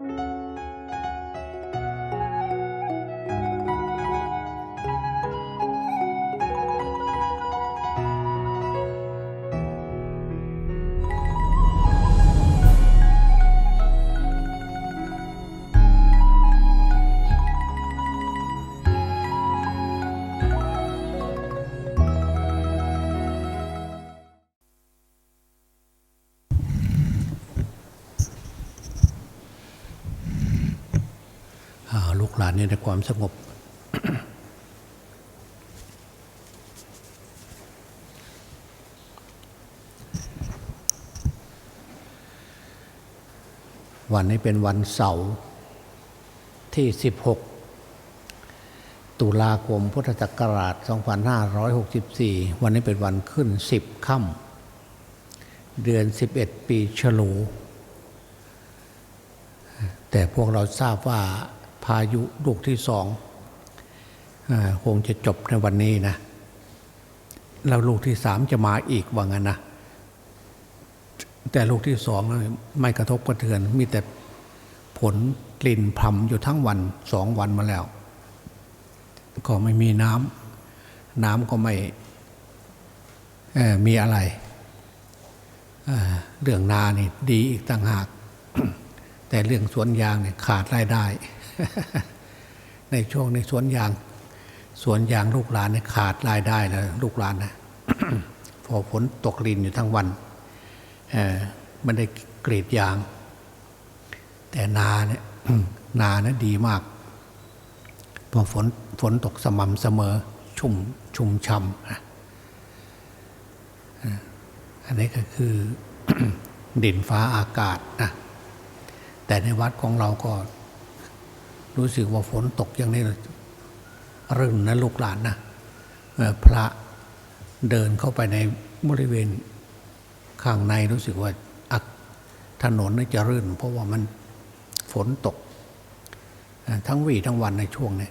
อ่ นี่ในความสงบ วันนี้เป็นวันเสาร์ที่ 16 ตุลาคมพุทธศักราช 2564 วันนี้เป็นวันขึ้น 10 ค่ำเดือน 11 ปีฉลู แต่พวกเราทราบว่าายุลูกที่สองคงจะจบในวันนี้นะ แล้วลูกที่สามจะมาอีกว่างั้นนะ แต่ลูกที่สองไม่กระทบกระเทือน มีแต่ผลกลิ่นพรำอยู่ทั้งวันสองวันมาแล้ว ก็ไม่มีน้ำน้ำก็ไม่มีอะไรเเรื่องนานี่ดีอีกต่างหาก แต่เรื่องสวนยางเนี่ยขาดรายได้ ในช่วงในสวนยางสวนยางลูกหลานเนี่ยขาดรายได้แล้วลูกหลานนะพอฝนตกลินอยู่ทั้งวันเอ่อไม่ได้กรีดยาง แต่นาเนี่ยนานี่ยดีมาก พอฝนฝนตกสม่ำเสมอชุ่มชุ่มช่ำนะเอ่ออันนี้ก็คือดินฟ้าอากาศนะแต่ในวัดของเราก็ รู้สึกว่าฝนตกอย่างนี้รื่นนะลูกหลานนะพระเดินเข้าไปในบริเวณข้างในรู้สึกว่าอักถนนน่าจะรื่น เพราะว่ามันฝนตก ทั้งวี่ทั้งวันในช่วงนี้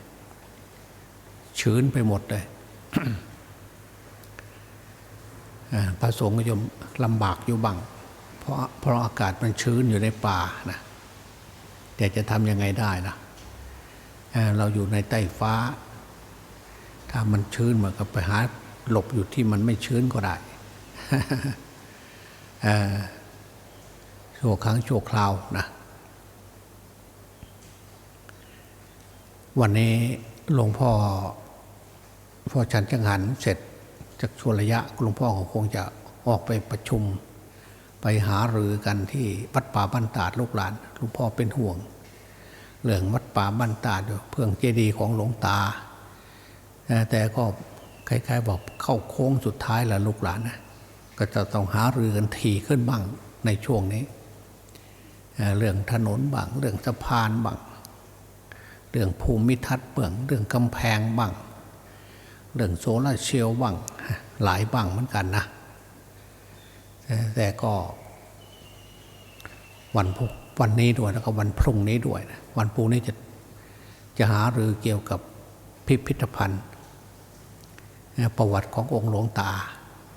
ชื้นไปหมดเลยพระสงฆ์ก็จะลำบากอยู่บ้างเพราะเพราะอากาศมันชื้นอยู่ในป่านะแต่จะทำยังไงได้ล่ะ เราอยู่ในใต้ฟ้า ถ้ามันชื้นมันก็ไปหาหลบอยู่ที่มันไม่ชื้นก็ได้ชั่วครั้งชั่วคราวนะ วันนี้หลวงพ่อพอฉันจังหันเสร็จจากชวนระยะหลวงพ่อคงจะออกไปประชุม ไปหารือกันที่วัดป่าบ้านตาดลูกหลานหลวงพ่อเป็นห่วง เรื่องวัดป่าบ้านตาดอยเพื่องเจดีย์ของหลวงตา แต่ก็คล้ายๆบอกเข้าโค้งสุดท้ายแล้วลูกหลานนะก็จะต้องหาเรือกันทีขึ้นบ้างในช่วงนี้ เรื่องถนนบ้างเรื่องสะพานบ้างเรื่องภูมิทัศน์เบื้องเรื่องกำแพงบ้างเรื่องโซลาเซลล์บ้างหลายบ้างเหมือนกันนะแต่ก็วันพุธ วันนี้ด้วยแล้วก็วันพรุ่งนี้ด้วยนะวันพรุ่งนี้จะจะหาหรือเกี่ยวกับพิพิธภัณฑ์ประวัติขององค์หลวงตา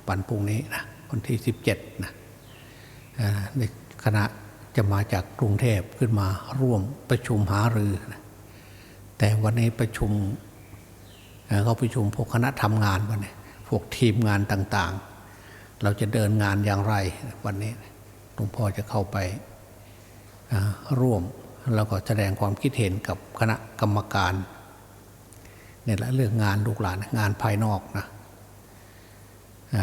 วันพรุ่งนี้นะวันที่สิบเจ็ดนะในคณะจะมาจากกรุงเทพขึ้นมาร่วมประชุมหารือนะแต่วันนี้ประชุมเขาประชุมพวกคณะทำงานวันนี้พวกทีมงานต่างๆ เราจะเดินงานอย่างไรวันนี้หลวงพ่อจะเข้าไป ร่วมแล้วก็แสดงความคิดเห็นกับคณะกรรมการเนี่ยละเรื่องงานลูกหลานงานภายนอกนะ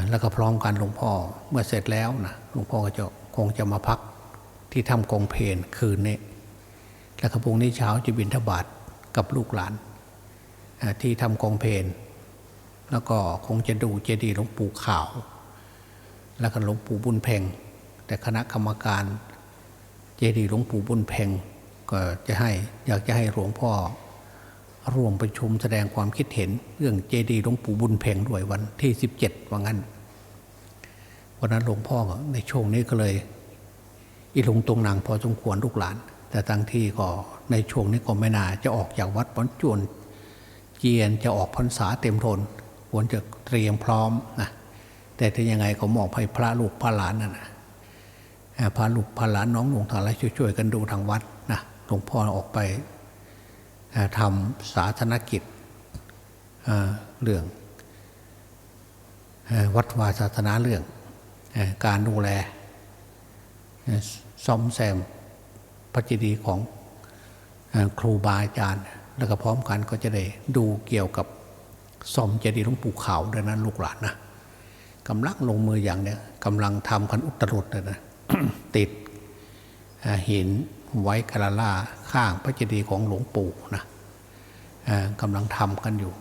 แล้วก็พร้อมกันหลวงพ่อเมื่อเสร็จแล้วนะหลวงพ่อก็จะคงจะมาพักที่ทำกองเพลคืนนี้แล้วก็พรุ่งนี้เช้าจะบินทบาทกับลูกหลาน ที่ทำกองเพลนแล้วก็คงจะดูเจดีย์หลวงปู่ขาว แล้วก็หลวงปู่บุญเพ่งแต่คณะกรรมการ เจดีย์หลวงปู่บุญเพ่งก็จะให้อยากจะให้หลวงพ่อร่วมประชุมแสดงความคิดเห็น เรื่องเจดีย์หลวงปู่บุญเพ่งด้วยวันที่ 17ว่างั้นวันนั้นหลวงพ่อในช่วงนี้ก็เลย อีลงตรงนางพอสมควรลูกหลาน แต่ทั้งที่ก็ในช่วงนี้ก็ไม่น่าจะออกจากวัดปันจวนเจียนจะออกพรรษาเต็มทนควรจะเตรียมพร้อมนะแต่ถ้ายังไงก็มอบให้พระลูกพระหลานนั่นนะ พระลูกพระหลานน้องหลวงทางไรช่วยๆกันดูทางวัดนะหลวงพ่อออกไปทำสาธารณกิจเเรื่องอวัดวาศาสนาเรื่องอการดูแลซ่อมแซมพระเจดีย์ของอครูบาอาจารย์ แล้วก็พร้อมกันก็จะได้ดูเกี่ยวกับซ่อมเจดีย์หลวงปู่ขาวด้วยนะลูกหลานนะกำลังลงมืออย่างเนี้ยกำลังทำคันอุตรุดเลยนะ ติดหินไว้กระล่าข้างพระเจดีย์ของหลวงปู่นะกำลังทำกันอยู่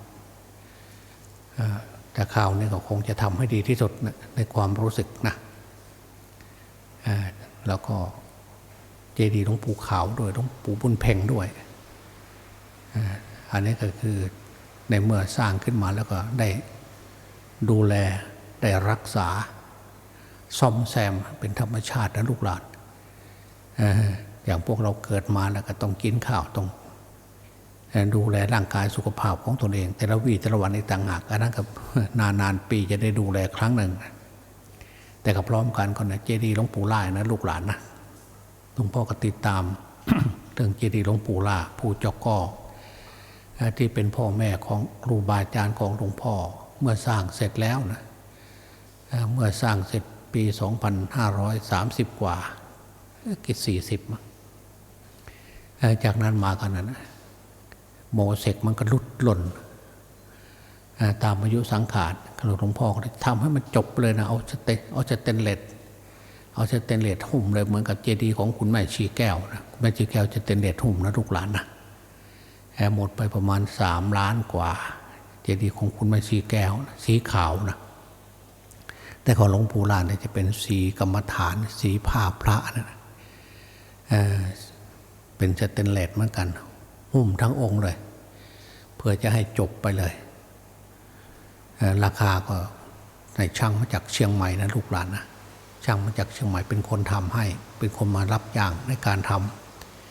แต่ข่าวนี้ก็คงจะทำให้ดีที่สุดนะในความรู้สึกนะแล้วก็เจดีย์หลวงปู่ขาวด้วยหลวงปู่บุญเพ่งด้วยอันนี้ก็คือในเมื่อสร้างขึ้นมาแล้วก็ได้ดูแลได้รักษา ซ่อมแซมเป็นธรรมชาตินะลูกหลานอย่างพวกเราเกิดมาแล้วก็ต้องกินข้าวต้องดูแลร่างกายสุขภาพของตนเอง แต่ละวีแต่ละวันในต่างหากอันนั้นกับนานนๆปีจะได้ดูแลครั้งหนึ่ง แต่ก็พร้อมกันก็นะเจดีย์หลวงปู่ล่านะลูกหลานนะหลวงพ่อก็ติดตามเรื่องเจดีย์หลวงปู่ล่าผู้เจอกก้อเอ่อที่เป็นพ่อแม่ของครูบาอาจารย์ของหลวงพ่อ เมื่อสร้างเสร็จแล้วนะเอ่อเมื่อสร้างเสร็จ ปี 2530 กว่ากิจสี่สิบมั้งเอ่อจากนั้นมากันนะโมเสกมันก็ลุดหล่น ตามอายุสังขารหลวงพ่อก็ทำให้มันจบเลยนะ เอาสเตเอาสเตนเลสเอาสเตนเลสหุ้มเลยเหมือนกับเจดีย์ของคุณแม่ชีแก้วนะคุณแม่ชีแก้วสเตนเลสหุ้มนะลูกหลานนะแอหมดไปประมาณสามล้านกว่า เจดีย์ของคุณแม่ชีแก้วนะสีขาวนะ แต่ของหลวงปู่ลานเนี่ยจะเป็นสีกรรมฐาน สีผ้าพระนะเอ่อเป็นสเตนเลสเหมือนกัน หุ้มทั้งองค์เลย เพื่อจะให้จบไปเลยเราคาก็ในช่างมาจากเชียงใหม่นะลูกหลานนะช่างมาจากเชียงใหม่เป็นคนทำให้ เป็นคนมารับจ้างในการท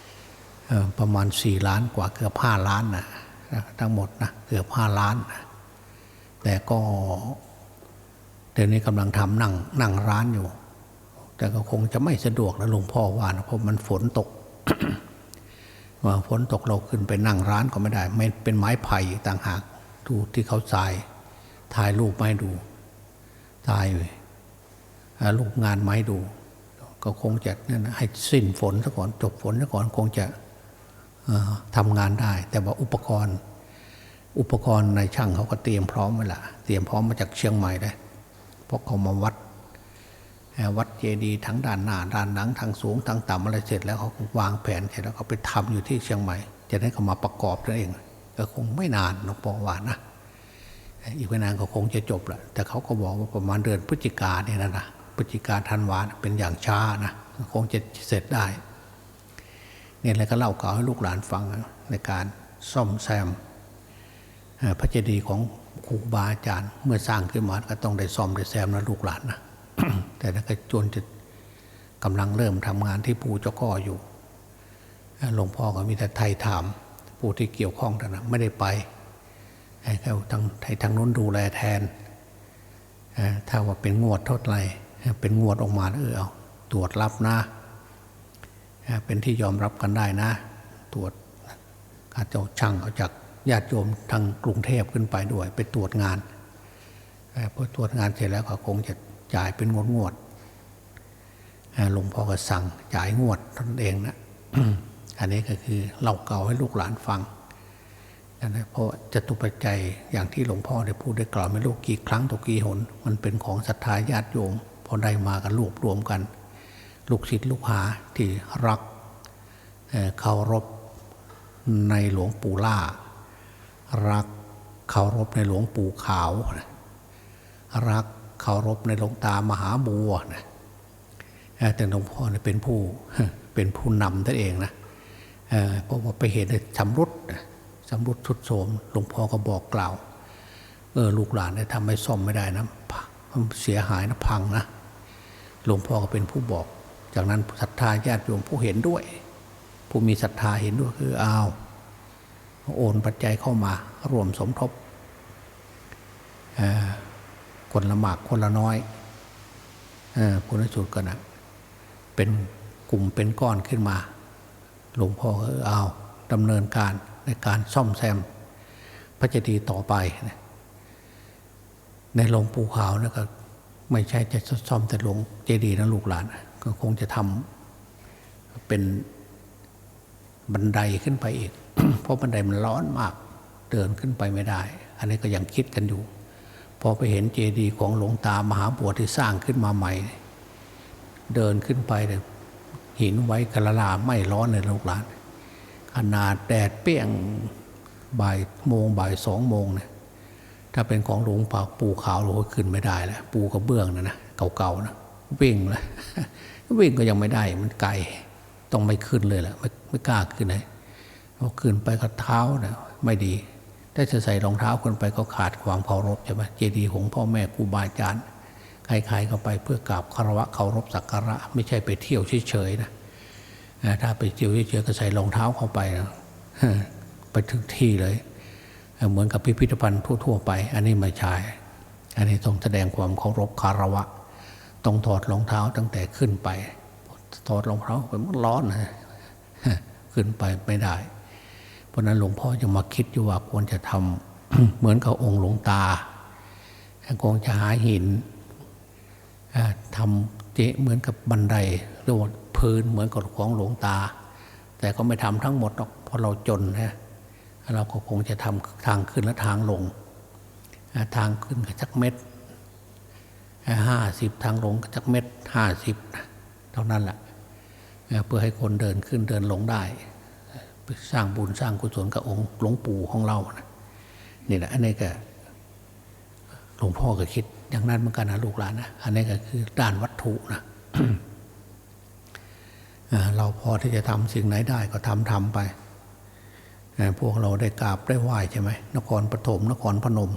ำประมาณสี่ล้านกว่าเกือบห้าล้านนะทั้งหมดนะเกือบห้าล้านนะแต่ก็ ดี๋ยวนี้กำลังทำนั่งนั่งร้านอยู่ แต่ก็คงจะไม่สะดวกนะหลวงพ่อว่านะเพราะมันฝนตกว่าฝนตกเราขึ้นไปนั่งร้านก็ไม่ได้ ไม่เป็นไม้ไผ่ต่างหากดูที่เขาทรายถ่ายรูปไม้ดูถ่ายรูปงานไม้ดู ก็คงจะนั่นนะให้สิ้นฝนซะก่อนจบฝนซะก่อนคงจะทำงานได้ แต่ว่าอุปกรณ์ อุปกรณ์ในช่างเขาก็เตรียมพร้อมไว้ละเตรียมพร้อมมาจากเชียงใหม่เลย เพราะเขามาวัดเอ่อวัดเจดีย์ทั้งด้านหน้าด้านหลังทางสูงทางต่ำอะไรเสร็จแล้วเขาวางแผนเสร็จแล้วเขาไปทำอยู่ที่เชียงใหม่จะได้เขามาประกอบนั่นเองก็คงไม่นานหลวงพ่อว่านะอีกไม่นานก็คงจะจบแหละแต่เขาก็บอกว่าประมาณเดือนพฤศจิกาเนี่ยนะนะพฤศจิกาธันวาเป็นอย่างช้านะคงจะเสร็จได้เนี่ยแล้วก็เล่าก่าวให้ลูกหลานฟังในการซ่อมแซมพระเจดีย์ของ ครูบาอาจารย์ เมื่อสร้างขึ้นมาก็ต้องได้ซ่อมได้แซมนะลูกหลานนะแต่ถ้าก็จนจะกำลังเริ่มทำงานที่ปูเจ้าก้ออยู่หลวงพ่อก็มีแต่ไทยถามผู้ที่เกี่ยวข้องเท่านั้นไม่ได้ไปให้เขาทางให้ทางนู้นดูแลแทนถ้าว่าเป็นงวดเท่าไหร่เป็นงวดออกมาเออเอาตรวจรับนะเป็นที่ยอมรับกันได้นะ ตรวจอาจจะเอาช่างเอาจาก ญาติโยมทางกรุงเทพขึ้นไปด้วย ไปตรวจงานพอตรวจงานเสร็จแล้วก็คงจะจ่ายเป็นงวดงวดหลวงพ่อก็สั่งจ่ายงวดตนเองนะอันนี้ก็คือเล่าเก่าให้ลูกหลานฟังนะเพราะจตุปัจจัยอย่างที่หลวงพ่อได้พูดได้กล่าวไม่รู้กี่ครั้งต่อกี่หน มันเป็นของศรัทธาญาติโยมพอได้มากันรวบรวมกัน ลูกศิษย์ลูกหาที่รักเอ่อเคารพในหลวงปู่ล่า รักเคารพในหลวงปู่ขาวนะรักเคารพในหลวงตามหาบัวนะแต่หลวงพ่อเนี่ยเป็นผู้เป็นผู้นำท่านเองนะเอ่อเพราะว่าไปเห็นชำรุดชำรุดทุดโทรมหลวงพ่อก็บอกกล่าวเออลูกหลานเนี่ยทำให้ซ่อมไม่ได้นะพังเสียหายนะพังนะหลวงพ่อก็เป็นผู้บอก จากนั้นศรัทธาญาติโยมผู้เห็นด้วย ผู้มีศรัทธาเห็นด้วยคืออ้าว โอนปัจจัยเข้ามารวมสมทบคนละหมากคนละน้อยเออผลสุดก็นะเป็นกลุ่มเป็นก้อนขึ้นมา หลวงพ่อเออเอาดำเนินการในการซ่อมแซมพระเจดีย์ต่อไปนะในหลวงปู่ขาวนะก็ไม่ใช่จะซ่อมแต่หลวงเจดีย์นะลูกหลานนะก็คงจะทำเป็นบันไดขึ้นไปอีก เพราะบันไดมันร้อนมากเดินขึ้นไปไม่ได้ อันนี้ก็ยังคิดกันอยู่ พอไปเห็นเจดีย์ของหลวงตามหาบัวที่สร้างขึ้นมาใหม่ เดินขึ้นไปเนี่ยหินไว้กระลาไม่ร้อนเลยลูกหลานขนาดแดดเปรี้ยงบ่ายโมงบ่ายสองโมงเนี่ยถ้าเป็นของหลวงปากปูขาวเราก็ขึ้นไม่ได้แล้วปูกระเบื้องนะนะเก่าๆนะวิ่งเลยวิ่งก็ยังไม่ได้มันไกลต้องไม่ขึ้นเลยแหละไม่ไม่กล้าขึ้นเลย พอขึ้นไปก็เท้าเนี่ยไม่ดี ถ้าจะใส่รองเท้าขึ้นไปก็ขาดความเคารพใช่ไหมเจดีย์ของพ่อแม่ครูบาอาจารย์ใครๆก็ไปเพื่อกราบคารวะเคารพสักการะ ไม่ใช่ไปเที่ยวเฉยๆนะถ้าไปเที่ยวเฉยๆก็ใส่รองเท้าเข้าไปนะไปถึงที่เลย เหมือนกับพิพิธภัณฑ์ทั่ว ๆ ไป อันนี้ไม่ใช่อันนี้ต้องแสดงความเคารพคารวะ ต้องถอดรองเท้าตั้งแต่ขึ้นไป ถอดรองเท้าไปมันร้อนนะขึ้นไปไม่ได้ ราะนั้นหลวงพ่อจะมาคิดอยู่ว่าควรจะทำเหมือนกับองค์หลวงตาคงจะหาหินทำเจเหมือนกับบันไดหรือว่าพื้นเหมือนกับของหลวงตา แต่ก็ไม่ทำทั้งหมดหรอกเพราะเราจนนะเราก็คงจะทำทางขึ้นและทางลง ทางขึ้นก็จักเม็ดห้าสิบทางลงก็จักเม็ดห้าสิบเท่านั้นแหละเพื่อให้คนเดินขึ้นเดินลงได้ สร้างบุญสร้างกุศลกับองค์หลวงปู่ของเรานะนี่แหละอันนี้ก็หลวงพ่อก็คิดอย่างนั้นเหมือนกันนะลูกหลานนะอันนี้ก็คือด้านวัตถุนะเราพอที่จะทำสิ่งไหนได้ก็ทำทำไป พวกเราได้กราบได้ไหว้ใช่ไหมนครปฐมนครพนม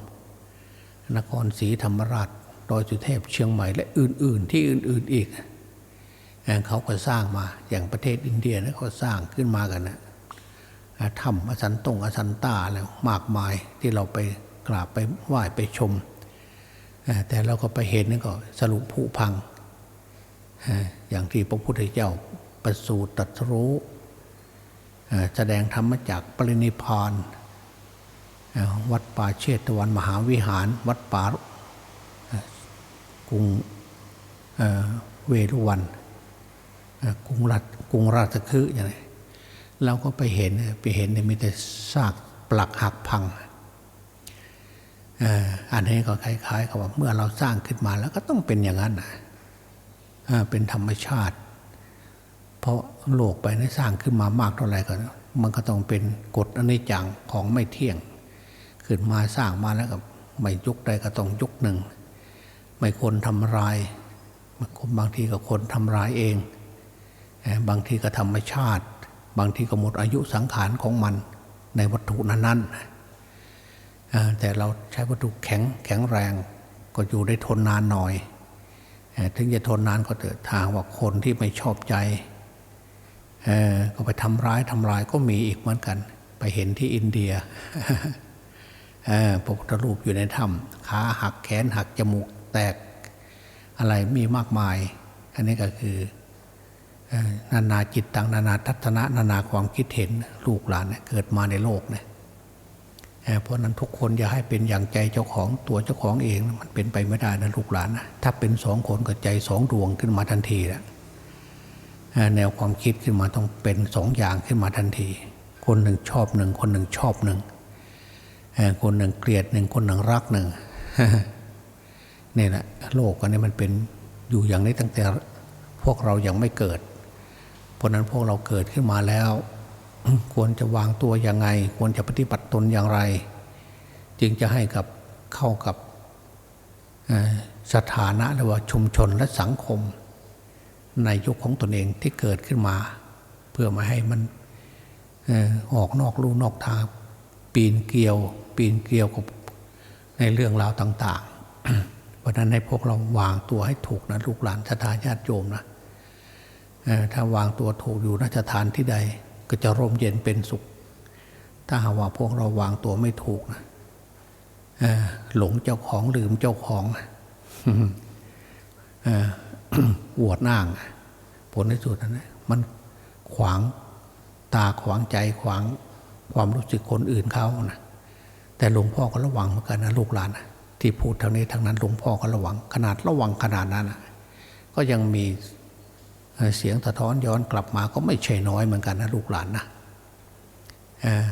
นครศรีธรรมราชดอยสุเทพเชียงใหม่และอื่น ๆ ที่อื่น ๆอีกเขาก็สร้างมาอย่างประเทศอินเดียนะเขาสร้างขึ้นมากันนะ ถ้ำอสันตงอสันตาแล้วมากมายที่เราไปกราบไปไหว้ไปชม แต่เราก็ไปเห็นนั่นก็สรุปผุพัง อย่างที่พระพุทธเจ้าประสูติตรัสรู้แสดงธรรมจากปรินิพานวัดป่าเชตวันมหาวิหาร วัดป่ากรุงเวรุวันกรุงรัฐกรุงราชคฤห์อย่างไร เราก็ไปเห็นไปเห็นมีแต่ซากปลักหักพังอันนี้ก็คล้ายๆกับว่าเมื่อเราสร้างขึ้นมาแล้วก็ต้องเป็นอย่างนั้นเป็นธรรมชาติ เพราะโลกไปได้สร้างขึ้นมามากเท่าไหร่ก็มันก็ต้องเป็นกฎอนิจจังของไม่เที่ยง ขึ้นมาสร้างมาแล้วก็ไม่ยุกใดก็ต้องยุกหนึ่ง ไม่คนทำลายบางทีก็คนทำลายเอง บางทีก็ธรรมชาติ บางทีก็หมดอายุสังขารของมันในวัตถุนั้นๆแต่เราใช้วัตถุแข็งแข็งแรงก็อยู่ได้ทนนานหน่อย ถึงจะทนนานก็เถิดทางว่าคนที่ไม่ชอบใจก็ไปทำร้ายทำลายก็มีอีกเหมือนกัน ไปเห็นที่อินเดียพระพุทธรูปอยู่ในถ้ำขาหักแขนหักจมูกแตกอะไรมีมากมาย อันนี้ก็คือ นานาจิตตังนานาทัศนะนานาความคิดเห็นลูกหลานเกิดมาในโลกเนี่ยเพราะนั้นทุกคนอย่าให้เป็นอย่างใจเจ้าของตัวเจ้าของเองมันเป็นไปไม่ได้นะลูกหลานนะถ้าเป็นสองคนกับใจสองดวงขึ้นมาทันทีแล้วแนวความคิดขึ้นมาต้องเป็นสองอย่างขึ้นมาทันที คนหนึ่งชอบหนึ่งคนหนึ่งชอบหนึ่งคนหนึ่งเกลียดหนึ่งคนหนึ่งรักหนึ่งนี่แหละโลกอันนี้มันเป็นอยู่อย่างนี้ตั้งแต่พวกเรายังไม่เกิด เพราะนั้นพวกเราเกิดขึ้นมาแล้ว ควรจะวางตัวยังไง ควรจะปฏิบัติตนอย่างไร จึงจะให้กับเข้ากับสถานะหรือว่าชุมชนและสังคม ในยุคของตนเองที่เกิดขึ้นมา เพื่อมาให้มันออกนอกลู่นอกทาง ปีนเกลียว ปีนเกลียวกับในเรื่องราวต่าง ๆ เพราะนั้นให้พวกเราวางตัวให้ถูกนะลูกหลานชะตาญาติโยมนะ ถ้าวางตัวถูกอยู่นสถานที่ใดก็จะร่มเย็นเป็นสุข ถ้าหากว่าพวกเราวางตัวไม่ถูกนะหลงเจ้าของลืมเจ้าของอวดน่าง ผลในสุดนั้น มันขวางตาขวางใจขวางความรู้สึกคนอื่นเขานะแต่หลวงพ่อก็ระวังเหมือนกันนะลูกหลานนะที่พูดทางนี้ทางนั้นหลวงพ่อก็ระวังขนาดระวังขนาดนั้นนะก็ยังมี เสียงสะท้อนย้อนกลับมาก็ไม่ใช่น้อยเหมือนกันนะลูกหลานนะ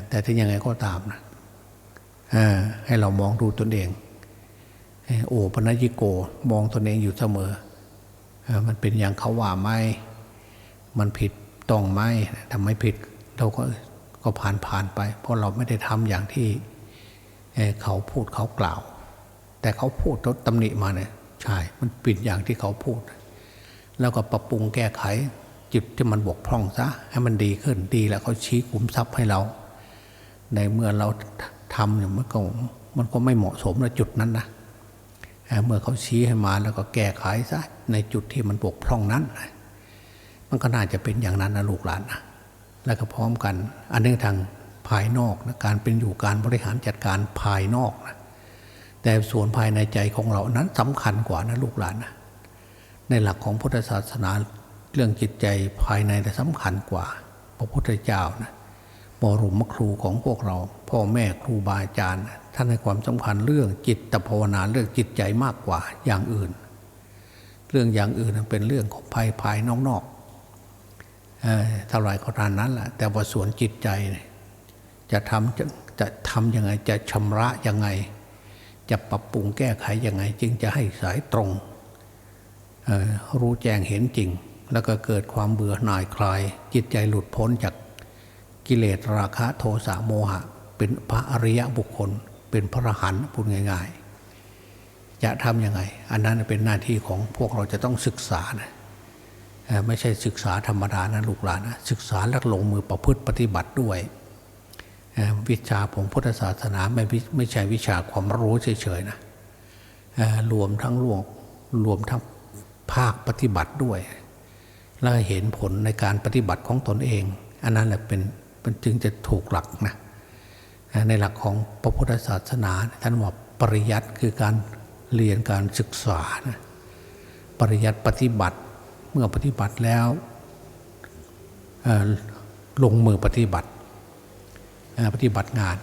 แต่ถึงยังไงก็ตามนะให้เรามองดูตนเอง โอ้ปนยิโกมองตนเองอยู่เสมอ มันเป็นอย่างเขาว่าไหมมันผิดต้องไหมทำไมผิดเราก็ก็ผ่านผ่านไป เพราะเราไม่ได้ทำอย่างที่เขาพูดเขากล่าว แต่เขาพูดลดตำหนิมาเนี่ยใช่ มันปิดอย่างที่เขาพูด แล้วก็ปรับปรุงแก้ไขจุดที่มันบกพร่องซะให้มันดีขึ้นดีแล้วเขาชี้ขุมทรัพย์ให้เรา ในเมื่อเราทำเนี่ยมันก็มันก็ไม่เหมาะสมในจุดนั้นนะเมื่อเขาชี้ให้มาแล้วก็แก้ไขซะในจุดที่มันบกพร่องนั้น มันก็น่าจะเป็นอย่างนั้นนะลูกหลานนะแล้วก็พร้อมกัน อันนึงทางภายนอกนะการเป็นอยู่การบริหารจัดการภายนอกนะแต่ส่วนภายในใจของเรานั้นสำคัญกว่านะลูกหลานนะ ในหลักของพุทธศาสนาเรื่องจิตใจภายในแต่สำคัญกว่า พระพุทธเจ้านะบรมครูของพวกเรา พ่อแม่ครูบาอาจารย์ ท่านให้ความสำคัญเรื่องจิตภาวนาเรื่องจิตใจมากกว่าอย่างอื่น เรื่องอย่างอื่นเป็นเรื่องของภายภายนอกๆเท่าไรก็ตามนั้นแหละแต่ว่าส่วนจิตใจจะทำจะจะทำยังไงจะชำระยังไง จะปรับปรุงแก้ไขยังไง จึงจะให้สายตรง รู้แจ้งเห็นจริง แล้วก็เกิดความเบื่อหน่ายคลาย จิตใจหลุดพ้นจากกิเลสราคะโทสะโมหะ เป็นพระอริยบุคคล เป็นพระอรหันต์พูดง่าย ๆ จะทำยังไง อันนั้นเป็นหน้าที่ของพวกเราจะต้องศึกษานะไม่ใช่ศึกษาธรรมดานะลูกหลานนะศึกษาและลงมือประพฤติปฏิบัติด้วยวิชาของพุทธศาสนาไม่ไม่ใช่วิชาความรู้เฉยๆนะรวมทั้งรวมรวมทั้ง ภาคปฏิบัติด้วย แล้วเห็นผลในการปฏิบัติของตนเอง อันนั้นแหละเป็นมันจึงจะถูกหลักนะในหลักของพระพุทธศาสนาท่านว่าปริยัติคือการเรียนการศึกษานะปริยัติปฏิบัติเมื่อปฏิบัติแล้วลงมือปฏิบัติปฏิบัติงาน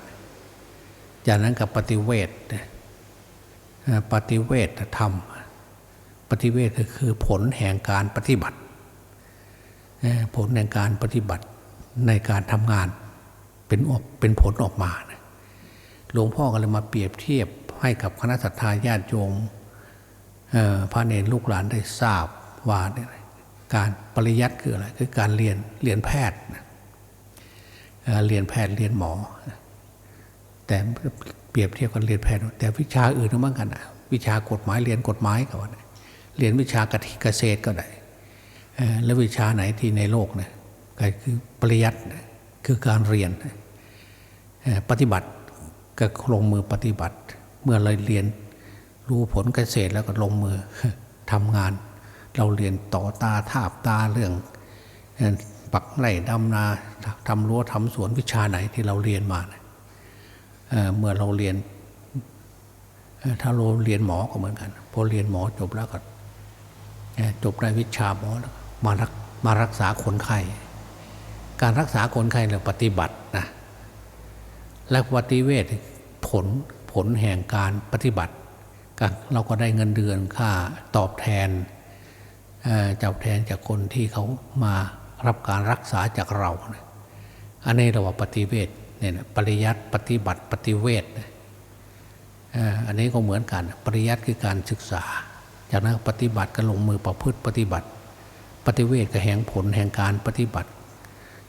จากนั้นกับปฏิเวทปฏิเวทธรรม ปฏิเวทก็คือผลแห่งการปฏิบัติ ผลแห่งการปฏิบัติในการทำงานเป็นออกเป็นผลออกมาหลวงพ่อก็เลยมาเปรียบเทียบให้กับคณะสัตยาญาติโยมพระเนรลูกหลานได้ทราบว่าการปริยัติคืออะไรคือการเรียนเรียนแพทย์เรียนแพทย์เรียนหมอ แต่เปรียบเทียบกันเรียนแพทย์แต่วิชาอื่นก็เหมือนกันวิชากฎหมายเรียนกฎหมายก็ได้ เรียนวิชากเกษตรก็ได้แล้ววิชาไหนที่ในโลกเนี่ยก็คือปริยัติคือการเรียนปฏิบัติก็ลงมือปฏิบัติ เมื่อเราเรียนรู้ผลเกษตรแล้วก็ลงมือทำงาน เราเรียนต่อตาทาบตาเรื่องปักไร่ดำนาทำรั้วทำสวนวิชาไหนที่เราเรียนมาเเมื่อเราเรียนถ้าเราเรียนหมอก็เหมือนกัน พอเรียนหมอจบแล้วก็ จบได้วิชาหมอแล้วมารักมารักษาคนไข้การรักษาคนไข้เราปฏิบัตินะและปฏิเวทผลผลแห่งการปฏิบัติ เราก็ได้เงินเดือนค่าตอบแทนจ้าแทนจากคนที่เขามารับการรักษาจากเรา อันนี้เราว่าปฏิเวทเนี่ยปริยัติปฏิบัติปฏิเวทอันนี้ก็เหมือนกัน ปริยัติคือการศึกษา จากนั้นปฏิบัติก็ลงมือประพฤติปฏิบัติ ปฏิเวทก็แห่งผลแห่งการปฏิบัติ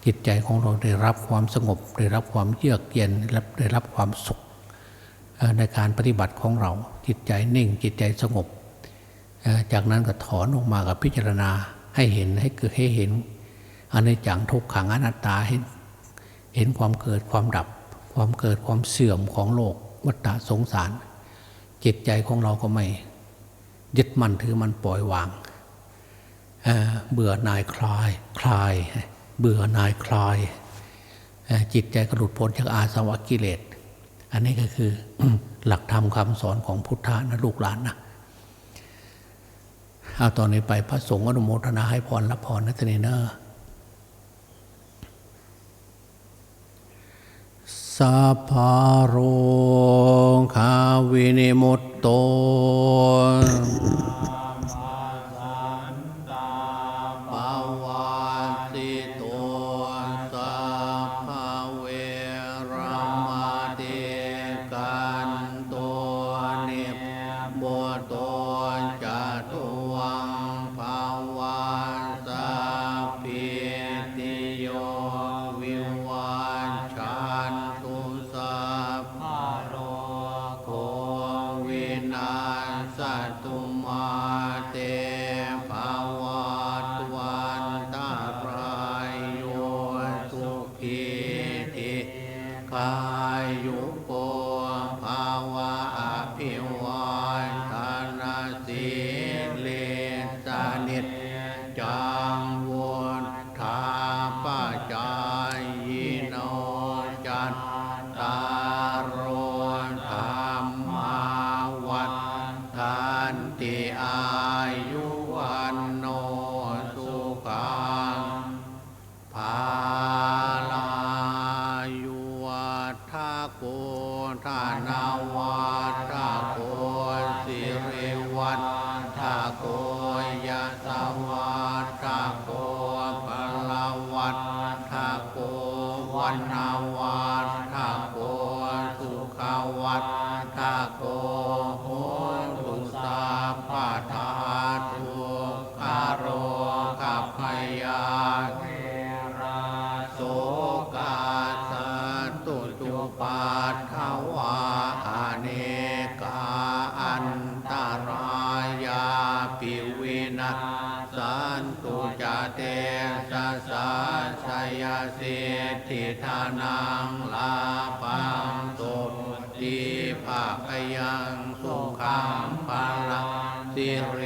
จิตใจของเราได้รับความสงบ ได้รับความเยือกเย็นได้รับความสุขในการปฏิบัติของเรา จิตใจนิ่งจิตใจสงบ จากนั้นก็ถอนออกมากับพิจารณาให้เห็นให้เกิดให้เห็นอันในจังทุกขังอนัตตาเห็นเห็นความเกิดความดับ ความเกิดความเสื่อมของโลกวัฏสงสาร จิตใจของเราก็ไม่ ยึดมั่นถือมันปล่อยวางเเบื่อนายคลายคลาย เบื่อนายคลาย จิตใจกระดุดพ้นจากอาสวะกิเลส อันนี้ก็คือหลักธรรมคำสอนของพุทธานะลูกหลานนะเอาตอนนี้ไปพระสงฆ์อนุโมทนาให้พรรับพรนะทนเนอร์ สัพพะโรคาวินิมุตโต ตุ งสิริ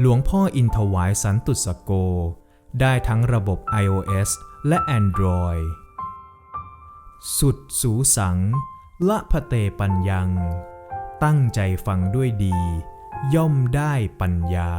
หลวงพ่ออินทวายสันตุสโก ได้ทั้งระบบ iOS และ Android สุดสูสัง ละพะเตปัญญัง ตั้งใจฟังด้วยดี ย่อมได้ปัญญา